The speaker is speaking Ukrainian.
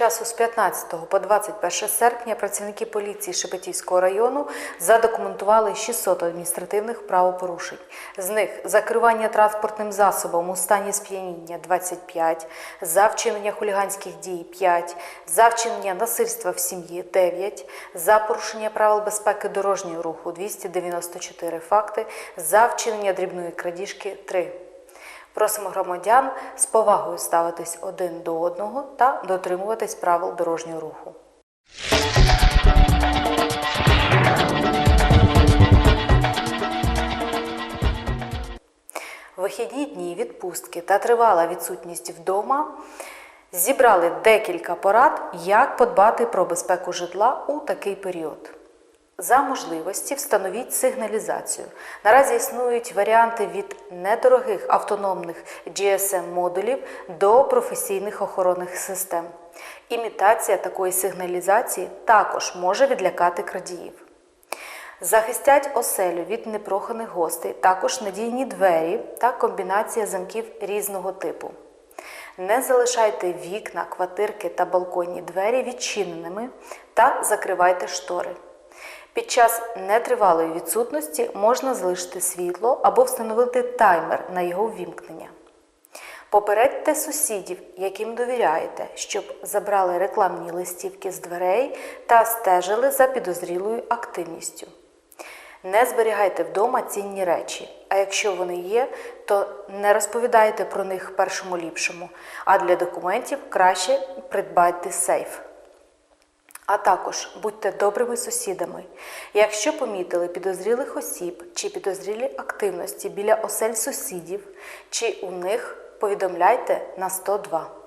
часу з 15 по 21 серпня працівники поліції Шепетівського району задокументували 600 адміністративних правопорушень. З них закривання транспортним засобом у стані сп'яніння 25, за вчинення хуліганських дій 5, за вчинення насильства в сім'ї 9, за порушення правил безпеки дорожнього руху 294 факти, за вчинення дрібної крадіжки 3. Просимо громадян з повагою ставитись один до одного та дотримуватись правил дорожнього руху. Вихідні дні, відпустки та тривала відсутність вдома зібрали декілька порад, як подбати про безпеку житла у такий період. За можливості встановіть сигналізацію. Наразі існують варіанти від недорогих автономних GSM-модулів до професійних охоронних систем. Імітація такої сигналізації також може відлякати крадіїв. Захистять оселю від непроханих гостей, також надійні двері та комбінація замків різного типу. Не залишайте вікна, квартирки та балконні двері відчиненими та закривайте штори. Під час нетривалої відсутності можна залишити світло або встановити таймер на його ввімкнення. Попередьте сусідів, яким довіряєте, щоб забрали рекламні листівки з дверей та стежили за підозрілою активністю. Не зберігайте вдома цінні речі, а якщо вони є, то не розповідайте про них першому ліпшому, а для документів краще придбайте сейф. А також будьте добрими сусідами. Якщо помітили підозрілих осіб чи підозрілі активності біля осель сусідів, чи у них повідомляйте на 102.